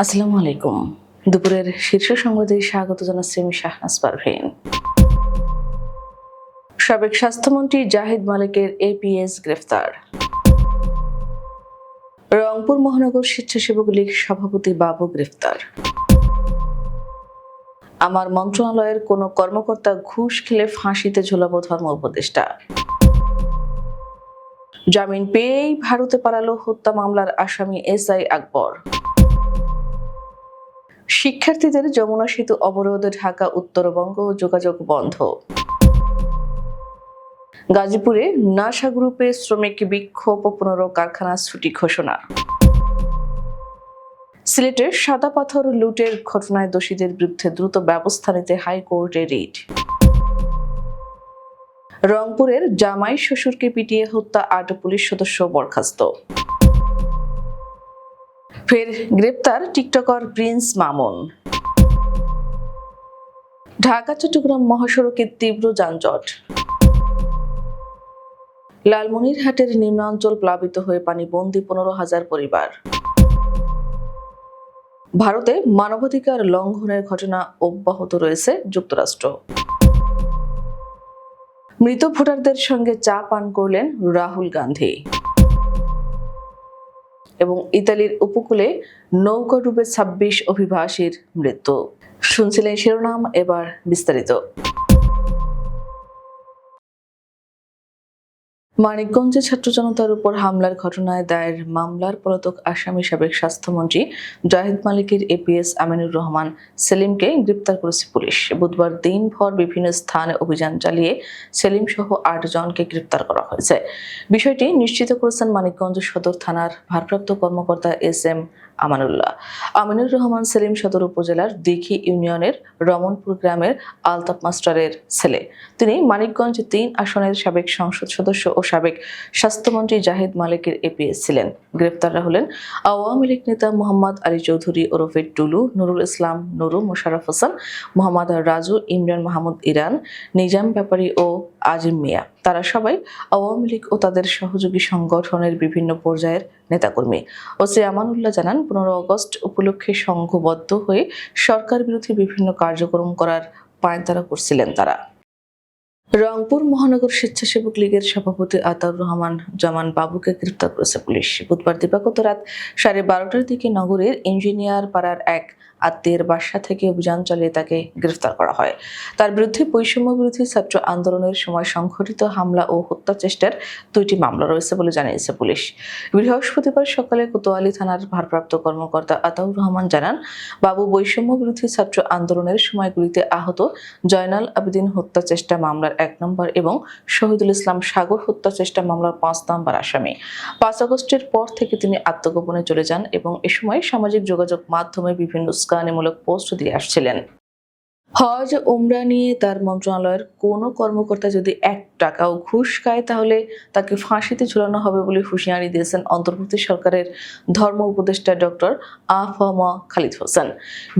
আসসালামু আলাইকুম। দুপুরের শীর্ষ সংবাদে স্বাগত জানাচ্ছি আমি শাহনাজ পারভীন। সাবেক স্বাস্থ্যমন্ত্রী জাহিদ মালিকের এপিএস গ্রেফতার। রংপুর মহানগর স্বেচ্ছাসেবক লীগ সভাপতি বাবু গ্রেফতার। আমার মন্ত্রণালয়ের কোনো কর্মকর্তা ঘুষ খেলে ফাঁসিতে ঝোলাবো ধর্ম উপদেষ্টা। জামিন পেয়েই ভারতে পালালো হত্যা মামলার আসামি এসআই আকবর। শিক্ষার্থীদের যমুনা সেতু অবরোধে ঢাকা, উত্তরবঙ্গ যোগাযোগ বন্ধ। গাজীপুরে নাসা গ্রুপে শ্রমিক বিক্ষোভ পনেরো কারখানা ছুটি ঘোষণা। সিলেটের সাদা পাথর লুটের ঘটনায় দোষীদের বিরুদ্ধে দ্রুত ব্যবস্থা নিতে হাইকোর্টে রিট। রংপুরের জামাই শ্বশুরকে পিটিয়ে হত্যা আট পুলিশ সদস্য বরখাস্ত। ফের গ্রেপ্তার টিকটকার প্রিন্স মামুন। ঢাকা, চট্টগ্রাম মহাসড়কের তীব্র যানজট। লালমনিরহাটের নিম্নাঞ্চল প্লাবিত হয়ে পানিবন্দী পনেরো হাজার পরিবার। ভারতে মানবাধিকার লঙ্ঘনের ঘটনা অব্যাহত রয়েছে যুক্তরাষ্ট্র। মৃত ভোটারদের সঙ্গে চা পান করলেন রাহুল গান্ধী। এবং ইতালির উপকূলে নৌকা ডুবে ছাব্বিশ অভিবাসীর মৃত্যু। শুনছিলেন শিরোনাম এবার বিস্তারিত। মানিকগঞ্জে ছাত্র জনতার উপর হামলার ঘটনায় দায়ের মামলার পলাতক আসামি সাবেক স্বাস্থ্যমন্ত্রী জাহিদ মালিকের এপিএস আমিনুর রহমান সেলিমকে গ্রেপ্তার করেছে পুলিশ। বুধবার দিনভর বিভিন্ন স্থানে অভিযান চালিয়ে সেলিম সহ আট জনকে গ্রেপ্তার করা হয়েছে। বিষয়টি নিশ্চিত করেছেন মানিকগঞ্জ সদর থানার ভারপ্রাপ্ত কর্মকর্তা এস এম আমানুল্লাহ। আমিনুর রহমান সেলিম সদর উপজেলার দিঘি ইউনিয়নের রমনপুর গ্রামের আলতাপ মাস্টারের ছেলে। তিনি মানিকগঞ্জ তিন আসনের সাবেক সংসদ সদস্য ও সাবেক স্বাস্থ্যমন্ত্রী জাহিদ মালিকের এপিএস ছিলেন। গ্রেপ্তাররা হলেন আওয়ামী লীগ নেতা মোহাম্মদ আলী চৌধুরী ওরফে টুলু, নুরুল ইসলাম, নুরু মোশারফ হোসেন, মোহাম্মদ রাজু, ইমরান মাহমুদ ইরান, নিজাম ব্যাপারী ও আজিম মিয়া। তারা সবাই আওয়ামী লীগ ও তাদের সহযোগী সংগঠনের বিভিন্ন পর্যায়ের নেতাকর্মী। ওসি আমানুল্লাহ জানান, পনেরো অগস্ট উপলক্ষে সংঘবদ্ধ হয়ে সরকার বিরোধী বিভিন্ন কার্যক্রম করার পায়তারা করছিলেন তারা। রংপুর মহানগর স্বেচ্ছাসেবক লীগের সভাপতি আতাউর রহমান জামান বাবুকে গ্রেপ্তার করেছে পুলিশ। বুধবার দিবাগত রাত সাড়ে বারোটার দিকে নগরের ইঞ্জিনিয়ার পাড়ার এক আত্মীয়ের বাসা থেকে অভিযান চালিয়ে তাকে গ্রেফতার করা হয়। তার বিরুদ্ধে বৈষম্য বিরোধী ছাত্র আন্দোলনের সময় সংঘটিত হামলা ও হত্যা চেষ্টার দুইটি মামলা রয়েছে বলে জানিয়েছে পুলিশ। বৃহস্পতিবার সকালে কোতোয়ালি থানার ভারপ্রাপ্ত কর্মকর্তা আতাউর রহমান জানান, বাবু বৈষম্য বিরোধী ছাত্র আন্দোলনের সময়গুলিতে আহত জয়নাল আবেদিন হত্যা চেষ্টা মামলার এক নম্বর এবং শহীদুল ইসলাম সাগর হত্যা চেষ্টা মামলার পাঁচ নম্বর আসামি। পাঁচ আগস্টের পর থেকে তিনি আত্মগোপনে চলে যান এবং এ সময় সামাজিক যোগাযোগ মাধ্যমে বিভিন্ন স্কানিমূলক পোস্ট দিয়ে আসছিলেন। হজ, উমরা নিয়ে তার মন্ত্রণালয়ের কোনো কর্মকর্তা যদি এক টাকাও ঘুষ খায়, তাহলে তাকে ফাঁসিতে ঝুলানো হবে বলে হুঁশিয়ারি দিয়েছেন অন্তর্বর্তী সরকারের ধর্ম উপদেষ্টা ডক্টর আফম খালিদ হোসেন।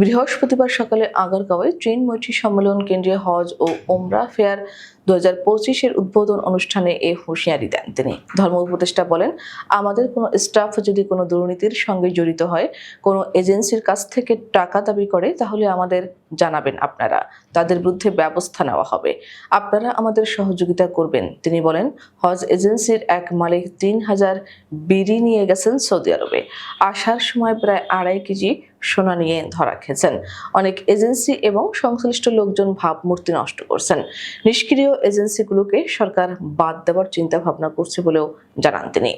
বৃহস্পতিবার সকালে আগারগাঁওয়ে ট্রেন মৈত্রী সম্মেলন কেন্দ্রে হজ ও ওমরা ফেয়ার দু হাজার পঁচিশের উদ্বোধন অনুষ্ঠানে এ হুঁশিয়ারি দেন তিনি। ধর্ম উপদেষ্টা বলেন, আমাদের কোনো স্টাফ যদি কোনো দুর্নীতির সঙ্গে জড়িত হয়, কোনো এজেন্সির কাছ থেকে টাকা দাবি করে, তাহলে আমাদের জানাবেন আপনারা। তাদের বিরুদ্ধে ব্যবস্থা নেওয়া হবে। আপনারা আমাদের সহযোগিতা করবেন। তিনি বলেন, হজ এজেন্সির এক মালিক তিন হাজার বিড়ি নিয়ে গেছেন সৌদি আরবে। আসার সময় প্রায় আড়াই কেজি সোনা নিয়ে ধরা খেয়েছেন। অনেক এজেন্সি এবং সংশ্লিষ্ট লোকজন ভাবমূর্তি নষ্ট করছেন। নিষ্ক্রিয় এজেন্সিগুলোকে সরকার বাদ দেওয়ার চিন্তা ভাবনা করছে বলেও জানান তিনি।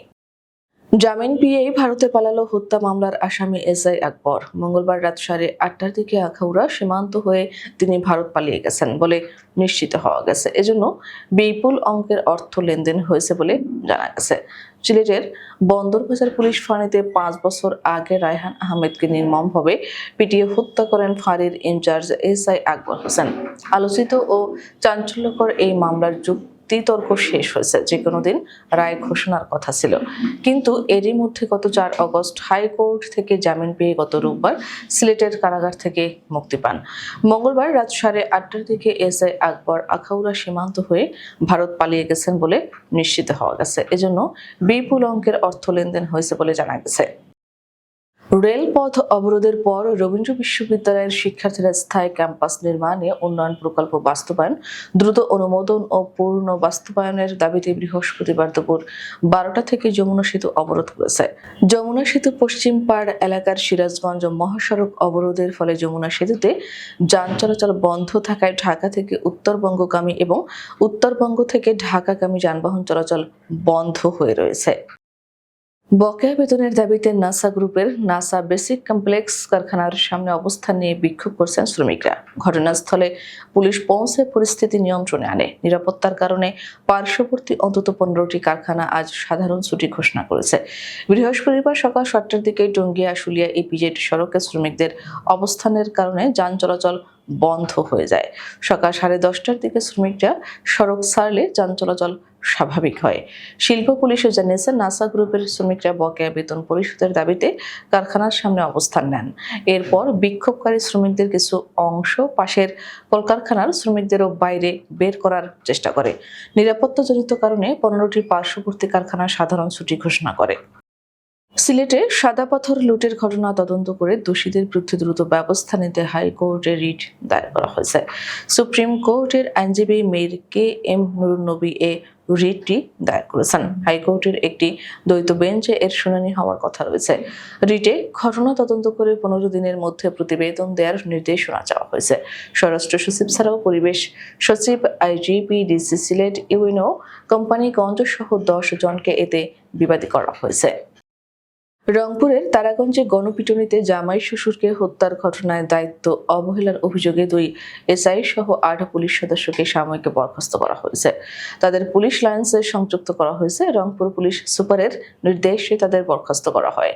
জামিন পেয়েই ভারতে পালালো হত্যা মামলার আসামি এসআই আকবর। মঙ্গলবার রাত সাড়ে আটটার দিকে আখাউড়া সীমান্ত হয়ে তিনি ভারত পালিয়ে গেছেন বলে নিশ্চিত হওয়া গেছে। এজন্য বিপুল অঙ্কের অর্থ লেনদেন হয়েছে বলে জানা গেছে। সিলেটের বন্দরবাজার পুলিশ ফাঁড়িতে পাঁচ বছর আগে রায়হান আহমেদকে নির্মমভাবে পিটিয়ে হত্যা করেন ফাঁড়ির incharge S I Akbar Hossain. আলোচিত ও চাঞ্চল্যকর এই মামলার যুক্তি তর্ক শেষ হয়েছে। যে কোনো দিন রায় ঘোষণার কথা ছিল। কিন্তু এরই মধ্যে গত চার অগস্ট হাইকোর্ট থেকে জামিন পেয়ে গত রোববার সিলেটের কারাগার থেকে মুক্তি পান। মঙ্গলবার রাত সাড়ে আটটার দিকে এসআই আকবর আখাউড়া সীমান্ত হয়ে ভারত পালিয়ে গেছেন বলে নিশ্চিত হওয়া গেছে। এজন্য বিপুল অঙ্কের অর্থ লেনদেন হয়েছে বলে জানা গেছে। রেলপথ অবরোধের পর রবীন্দ্র বিশ্ববিদ্যালয়ের শিক্ষার্থীরা স্থায়ী ক্যাম্পাস নির্মাণে উন্নয়ন প্রকল্প বাস্তবায়ন, দ্রুত অনুমোদন ও পূর্ণ বাস্তবায়নের দাবিতে বৃহস্পতিবার দুপুর বারোটা থেকে যমুনা সেতু অবরোধ করেছে। যমুনা সেতু পশ্চিম পাড় এলাকার সিরাজগঞ্জ মহাসড়ক অবরোধের ফলে যমুনা সেতুতে যান চলাচল বন্ধ থাকায় ঢাকা থেকে উত্তরবঙ্গগামী এবং উত্তরবঙ্গ থেকে ঢাকাগামী যানবাহন চলাচল বন্ধ হয়ে রয়েছে। বকেয়া বেতনের দাবিতে নাসা গ্রুপের নাসা বেসিক কমপ্লেক্স কারখানার সামনে অবস্থান নিয়ে বিক্ষোভ করছেন শ্রমিকরা। ঘটনাস্থলে পুলিশ পৌঁছে পরিস্থিতি নিয়ন্ত্রণে আনে। নিরাপত্তার কারণে পার্শ্ববর্তী অন্তত পনেরোটি কারখানা আজ সাধারণ ছুটি ঘোষণা করেছে। বৃহস্পতিবার সকাল সাতটার দিকে টঙ্গিয়া আশুলিয়া ইপিজেড সড়কে শ্রমিকদের অবস্থানের কারণে যান চলাচল বন্ধ হয়ে যায়। সকাল সাড়ে দশটার দিকে শ্রমিকরা সড়ক ছাড়লে যান চলাচল স্বাভাবিক হয়। শিল্প পুলিশও জানিয়েছে নাসা গ্রুপের শ্রমিকরা বকেয়া বেতন পরিশোধের দাবিতে কারখানার সামনে অবস্থান নেন। এরপর বিক্ষোভকারী শ্রমিকদের কিছু অংশ পাশের কলকারখানার শ্রমিকদেরও বাইরে বের করার চেষ্টা করে। নিরাপত্তাজনিত কারণে পনেরোটি পার্শ্ববর্তী কারখানা সাধারণ ছুটি ঘোষণা করে। সিলেটে সাদা পাথর লুটের ঘটনা তদন্ত করে দোষীদের বিরুদ্ধে দ্রুত ব্যবস্থা নিতে হাইকোর্টে রিট দায়ের করা হয়েছে। সুপ্রিম কোর্টের আইনজীবী মেয়র কে এম নুরুন নবী এ রিটটি দায়ের করেছেন। হাইকোর্টের একটি দ্বৈত বেঞ্চে এর শুনানি হওয়ার কথা রয়েছে। রিটে ঘটনা তদন্ত করে পনেরো দিনের মধ্যে প্রতিবেদন দেওয়ার নির্দেশনা চাওয়া হয়েছে। স্বরাষ্ট্র সচিব ছাড়াও পরিবেশ সচিব, IGP, DC Sylhet, UNO Companiganj সহ দশ জনকে এতে বিবাদী করা হয়েছে। রংপুরের তারাগঞ্জে গণপিটুনিতে জামাই শ্বশুরকে হত্যার ঘটনায় দায়িত্ব অবহেলার অভিযোগে দুই এসআই সহ আট পুলিশ সদস্যকে সাময়িক বরখাস্ত করা হয়েছে। তাদের পুলিশ লাইন্সে সংযুক্ত করা হয়েছে। রংপুর পুলিশ সুপারের নির্দেশে তাদের বরখাস্ত করা হয়।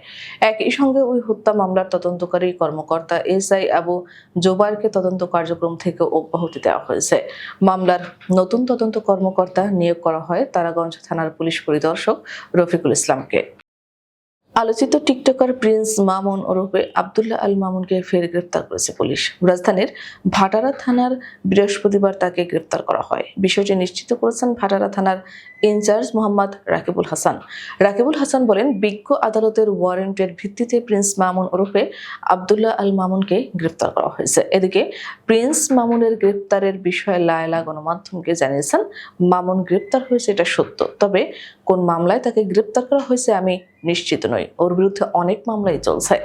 একই সঙ্গে ওই হত্যা মামলার তদন্তকারী কর্মকর্তা এসআই আবু জোবারকে তদন্ত কার্যক্রম থেকে অব্যাহতি দেওয়া হয়েছে। মামলার নতুন তদন্ত কর্মকর্তা নিয়োগ করা হয় তারাগঞ্জ থানার পুলিশ পরিদর্শক রফিকুল ইসলামকে। আলোচিত টিকটকার প্রিন্স মামুন ওরফে আবদুল্লাহ আল মামুনকে ফের গ্রেপ্তার করেছে পুলিশ। রাজধানীর ভাটারা থানার বৃহস্পতিবার তাকে গ্রেপ্তার করা হয়। বিষয়টি নিশ্চিত করেছেন ভাটারা থানার ইনচার্জ মোহাম্মদ রাকিবুল হাসান। রাকিবুল হাসান বলেন, বিজ্ঞ আদালতের ওয়ারেন্টের ভিত্তিতে প্রিন্স মামুন ওরফে আবদুল্লাহ আল মামুনকে গ্রেপ্তার করা হয়েছে। এদিকে, প্রিন্স মামুনের গ্রেপ্তারের বিষয়ে লায়লা গণমাধ্যমকে জানিয়েছেন, মামুন গ্রেপ্তার হয়েছে, এটা সত্য। তবে, কোন মামলায় তাকে গ্রেপ্তার করা হয়েছে আমি নিশ্চিত নই ওর বিরুদ্ধে অনেক মামলাই চলছে।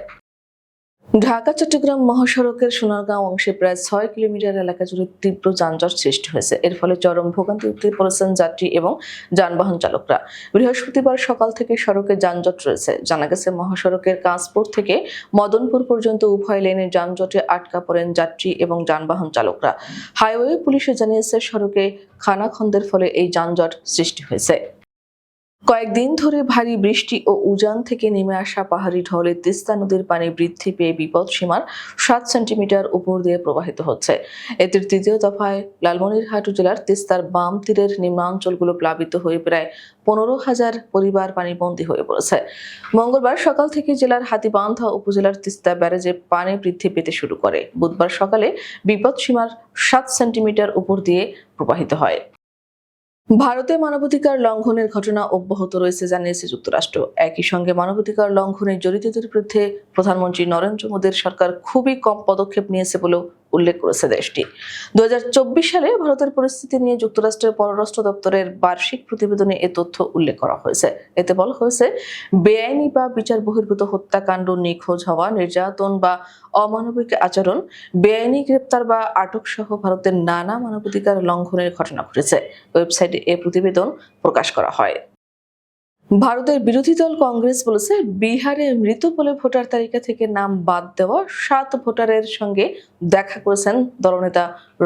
ঢাকা, চট্টগ্রাম মহাসড়কের সোনারগাঁও অংশে প্রায় ছয় কিলোমিটার এলাকা জুড়ে তীব্র যানজট সৃষ্টি হয়েছে। এর ফলে চরম ভোগান্তিতে পড়েছেন যাত্রী এবং যানবাহন চালকরা। বৃহস্পতিবার সকাল থেকে সড়কে যানজট রয়েছে। জানা গেছে, মহাসড়কের কাঁচপুর থেকে মদনপুর পর্যন্ত উভয় লেনে যানজটে আটকা পড়েন যাত্রী এবং যানবাহন চালকরা। হাইওয়ে পুলিশে জানিয়েছে, সড়কে খানাখন্দের ফলে এই যানজট সৃষ্টি হয়েছে। কয়েকদিন ধরে ভারী বৃষ্টি ও উজান থেকে নেমে আসা পাহাড়ি ঢলে তিস্তা নদীর পানি বৃদ্ধি পেয়ে বিপদ সীমার সাত সেন্টিমিটার উপর দিয়ে প্রবাহিত হচ্ছে। এতে তৃতীয় দফায় লালমনিরহাট জেলার তিস্তার বাম তীরের নিম্নাঞ্চলগুলো প্লাবিত হয়ে প্রায় পনেরো হাজার পরিবার পানিবন্দী হয়ে পড়েছে। মঙ্গলবার সকাল থেকে জেলার হাতিবান্ধা উপজেলার তিস্তা ব্যারেজে পানি বৃদ্ধি পেতে শুরু করে। বুধবার সকালে বিপদ সীমার সাত সেন্টিমিটার উপর দিয়ে প্রবাহিত হয়। ভারতে মানবাধিকার লঙ্ঘনের ঘটনা অব্যাহত রয়েছে, জানিয়েছে যুক্তরাষ্ট্র। একই সঙ্গে মানবাধিকার লঙ্ঘনে জড়িতদের বিরুদ্ধে প্রধানমন্ত্রী নরেন্দ্র মোদীর সরকার খুবই কম পদক্ষেপ নিয়েছে বলেও উল্লেখ করেছে দেশটি। দুহাজার চব্বিশ সালে ভারতের পরিস্থিতি নিয়ে যুক্তরাষ্ট্রের পররাষ্ট্র দপ্তরের বার্ষিক প্রতিবেদনে এ তথ্য উল্লেখ করা হয়েছে। এতে বলা হয়েছে, বেআইনি বা বিচার বহির্ভূত হত্যাকাণ্ড নিখোঁজ হওয়া, নির্যাতন বা অমানবিক আচরণ, বেআইনি গ্রেপ্তার বা আটক সহ ভারতের নানা মানবাধিকার লঙ্ঘনের ঘটনা ঘটেছে। ওয়েবসাইটে এ প্রতিবেদন প্রকাশ করা হয়। ভারতের বিরোধী দল কংগ্রেস বলেছে বিহারে মৃত বলে ভোটার তালিকা থেকে নাম বাদ দেওয়া সাত ভোটারের সঙ্গে দেখা করেছেন দলনেতা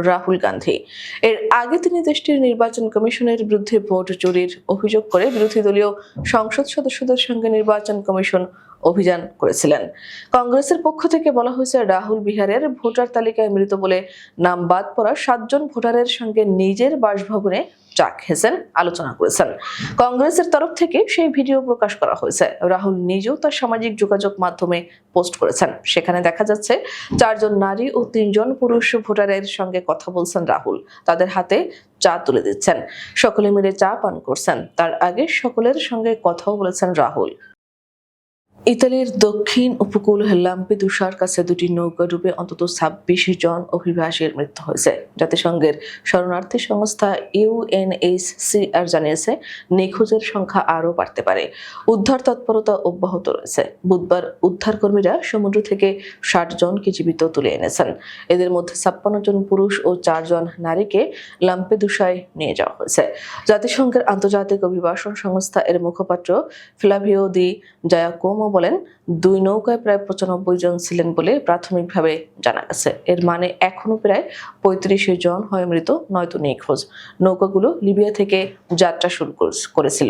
রাহুল গান্ধী। এর আগে তিনি দেশটির নির্বাচন কমিশনের বিরুদ্ধে ভোট চুরির অভিযোগ করে বিরোধী দলীয় সংসদ সদস্যদের সঙ্গে নির্বাচন কমিশন অভিযান করেছিলেন। কংগ্রেসের পক্ষ থেকে বলা হয়েছে, রাহুল বিহারের ভোটার তালিকায় মৃত বলে নাম বাদ পড়া সাতজন ভোটারের সঙ্গে নিজের বাসভবনে চা খেয়েছেন, আলোচনা করেছেন। কংগ্রেসের তরফ থেকে সেই ভিডিও প্রকাশ করা হয়েছে। রাহুল নিজেও তার সামাজিক যোগাযোগ মাধ্যমে পোস্ট করেছেন। সেখানে দেখা যাচ্ছে, চারজন নারী ও তিনজন পুরুষ ভোটারের সঙ্গে কথা বলছেন রাহুল। তাদের হাতে চা তুলে দিচ্ছেন। সকলে মিলে চা পান করছেন। তার আগে সকলের সঙ্গে কথাও বলেছেন রাহুল। ইতালির দক্ষিণ উপকূল লাম্পেদুসার কাছে দুটি নৌকা ডুবে অন্তত ছাব্বিশ জন অভিবাসীর মৃত্যু হয়েছে। জাতিসংঘের শরণার্থী সংস্থা ইউএনএইচসিআর জানিয়েছে, নিখোঁজের সংখ্যা আরও বাড়তে পারে। উদ্ধার তৎপরতা অব্যাহত রয়েছে। বুধবার উদ্ধারকর্মীরা সমুদ্র থেকে ষাট জনকে জীবিত তুলে এনেছেন। এদের মধ্যে ছাপ্পান্ন জন পুরুষ ও চারজন নারীকে লাম্পেদুসায় নিয়ে যাওয়া হয়েছে। জাতিসংঘের আন্তর্জাতিক অভিবাসন সংস্থা এর মুখপাত্র ফ্লাভিও দি জায়াকোমো বলেন, দুই নৌকায় প্রায় পঁচানব্বই জন ছিলেন বলে প্রাথমিকভাবে জানা গেছে। এর মানে এখনও প্রায় পঁয়ত্রিশ জন হয় মৃত নয়তো নিখোঁজ। নৌকাগুলো লিবিয়া থেকে যাত্রা শুরু করেছিল।